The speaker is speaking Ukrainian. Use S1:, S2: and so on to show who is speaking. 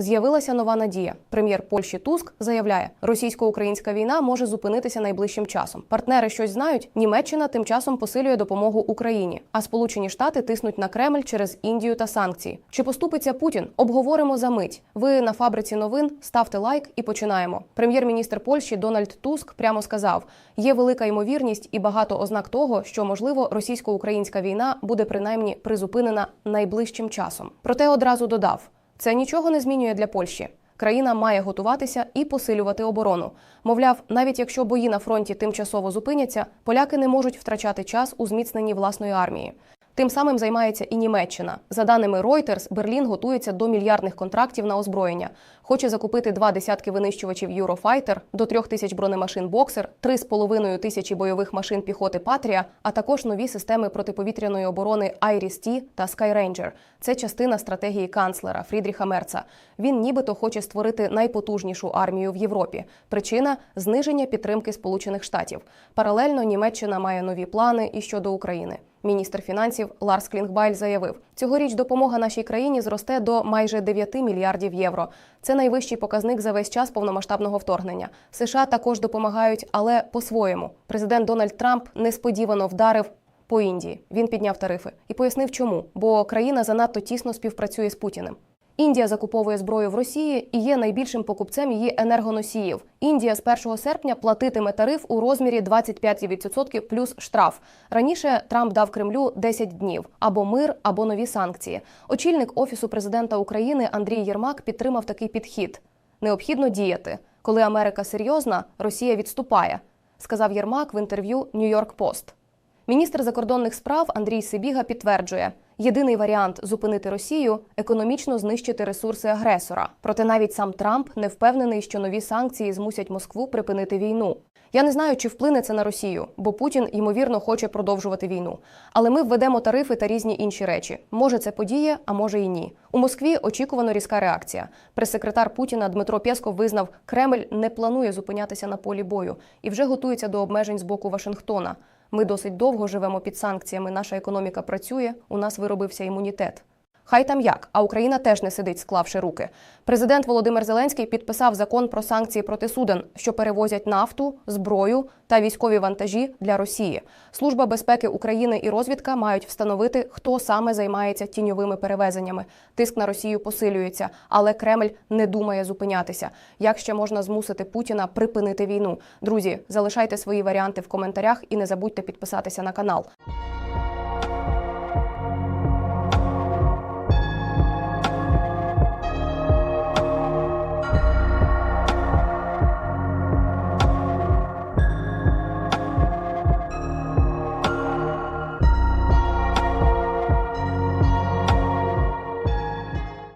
S1: З'явилася нова надія. Прем'єр Польщі Туск заявляє, російсько-українська війна може зупинитися найближчим часом. Партнери щось знають. Німеччина тим часом посилює допомогу Україні, а Сполучені Штати тиснуть на Кремль через Індію та санкції. Чи поступиться Путін? Обговоримо за мить. Ви на фабриці новин ставте лайк і починаємо. Прем'єр-міністр Польщі Дональд Туск прямо сказав: є велика ймовірність і багато ознак того, що можливо російсько-українська війна буде принаймні призупинена найближчим часом. Проте одразу додав. Це нічого не змінює для Польщі. Країна має готуватися і посилювати оборону. Мовляв, навіть якщо бої на фронті тимчасово зупиняться, поляки не можуть втрачати час у зміцненні власної армії. Тим самим займається і Німеччина. За даними Reuters, Берлін готується до мільярдних контрактів на озброєння. Хоче закупити два десятки винищувачів Eurofighter, до трьох тисяч бронемашин Боксер, три з половиною тисячі бойових машин піхоти Патрія, а також нові системи протиповітряної оборони Iris-T та Skyranger. Це частина стратегії канцлера Фрідріха Мерца. Він нібито хоче створити найпотужнішу армію в Європі. Причина зниження підтримки Сполучених Штатів. Паралельно Німеччина має нові плани і щодо України. Міністр фінансів Ларс Клінгбайль заявив, цьогоріч допомога нашій країні зросте до майже 9 мільярдів євро. Це найвищий показник за весь час повномасштабного вторгнення. США також допомагають, але по-своєму. Президент Дональд Трамп несподівано вдарив. По Індії він підняв тарифи і пояснив, чому, бо країна занадто тісно співпрацює з Путіним. Індія закуповує зброю в Росії і є найбільшим покупцем її енергоносіїв. Індія з 1 серпня платитиме тариф у розмірі 25% плюс штраф. Раніше Трамп дав Кремлю 10 днів або мир, або нові санкції. Очільник офісу президента України Андрій Єрмак підтримав такий підхід: необхідно діяти. Коли Америка серйозна, Росія відступає, сказав Єрмак в інтерв'ю Нью-Йорк Пост. Міністр закордонних справ Андрій Сибіга підтверджує, єдиний варіант зупинити Росію економічно знищити ресурси агресора. Проте навіть сам Трамп не впевнений, що нові санкції змусять Москву припинити війну. Я не знаю, чи вплине це на Росію, бо Путін ймовірно хоче продовжувати війну. Але ми введемо тарифи та різні інші речі. Може, це подіє, а може і ні. У Москві очікувано різка реакція. Прес-секретар Путіна Дмитро Пєсков визнав, Кремль не планує зупинятися на полі бою і вже готується до обмежень з боку Вашингтона. Ми досить довго живемо під санкціями. Наша економіка працює. У нас виробився імунітет. Хай там як, а Україна теж не сидить, склавши руки. Президент Володимир Зеленський підписав закон про санкції проти суден, що перевозять нафту, зброю та військові вантажі для Росії. Служба безпеки України і розвідка мають встановити, хто саме займається тіньовими перевезеннями. Тиск на Росію посилюється, але Кремль не думає зупинятися. Як ще можна змусити Путіна припинити війну? Друзі, залишайте свої варіанти в коментарях і не забудьте підписатися на канал.